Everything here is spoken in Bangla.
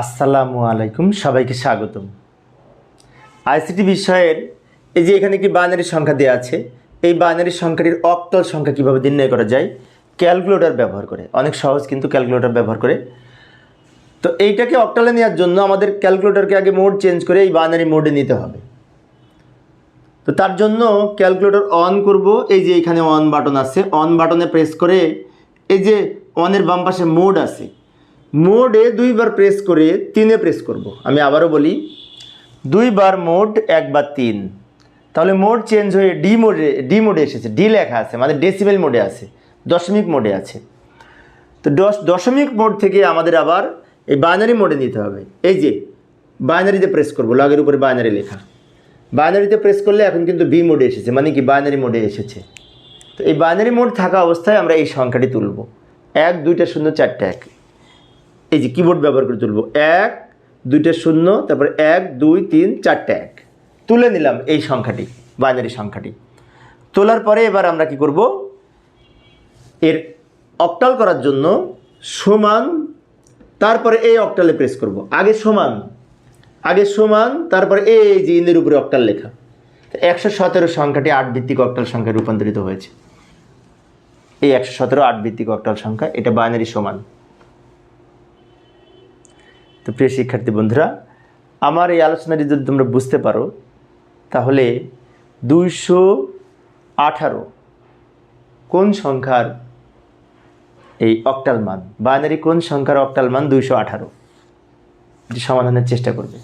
আসসালামু আলাইকুম, সবাইকে স্বাগতম। আইসিটি বিষয়ের এই যে এখানে একটি বাইনারি সংখ্যা দেওয়া আছে, এই বাইনারি সংখ্যাটির অক্টাল সংখ্যা কীভাবে নির্ণয় করা যায়, ক্যালকুলেটর ব্যবহার করে। অনেক সহজ কিন্তু ক্যালকুলেটর ব্যবহার করে। তো এইটাকে অক্টালে নেওয়ার জন্য আমাদের ক্যালকুলেটরকে আগে মোড চেঞ্জ করে এই বাইনারি মোডে নিতে হবে। তো তার জন্য ক্যালকুলেটর অন করব, এই যে এখানে অন বাটন আছে অন বাটনে প্রেস করে এই যে অনের বাম পাশে মোড আছে মোডে দুইবার প্রেস করে তিনে প্রেস করব। আমি আবারও বলি, দুইবার মোড, একবার তিন। তাহলে মোড চেঞ্জ হয়ে ডি মোডে ডি মোডে এসেছে। ডি লেখা আছে মানে ডেসিবেল মোডে আছে, দশমিক মোডে আছে। তো দশ, দশমিক মোড থেকে আমাদের আবার এই বাইনারি মোডে নিতে হবে। এই যে বাইনারিতে প্রেস করব লগের উপরে বাইনারি লেখা। বাইনারিতে প্রেস করলে এখন কিন্তু বি মোডে এসেছে মানে কি বাইনারি মোডে এসেছে। তো এই বাইনারি মোড থাকা অবস্থায় আমরা এই সংখ্যাটি তুলব। এক, দুইটা, শূন্য, চারটে, এক। এই যে কিবোর্ড ব্যবহার করে তুলব। এক, দুইটা শূন্য, তারপর এক, দুই, তিন, চারটে এক। তুলে নিলাম এই সংখ্যাটি বাইনারি সংখ্যাটি। তোলার পরে এবার আমরা কি করব? এর অক্টাল করার জন্য সমান, তারপরে এই অক্টালে প্রেস করব। আগে সমান আগে সমান, তারপরে এই যে ইন্দের উপরে অক্টাল লেখা। একশো সতেরো সংখ্যাটি আট ভিত্তিক অক্টাল সংখ্যায় রূপান্তরিত হয়েছে। এই একশো সতেরো আট ভিত্তিক অক্টাল সংখ্যা, এটা বাইনারি সমান। তো প্রিয় শিক্ষার্থী বন্ধুরা, আমার এই আলোচনাটি যদি তোমরা বুঝতে পারো, তাহলে দুইশো আঠারো কোন সংখ্যার এই অক্টাল মান? বাইনারি কোন সংখ্যার অক্টাল মান দুইশো আঠারো? সমাধানের চেষ্টা করবে।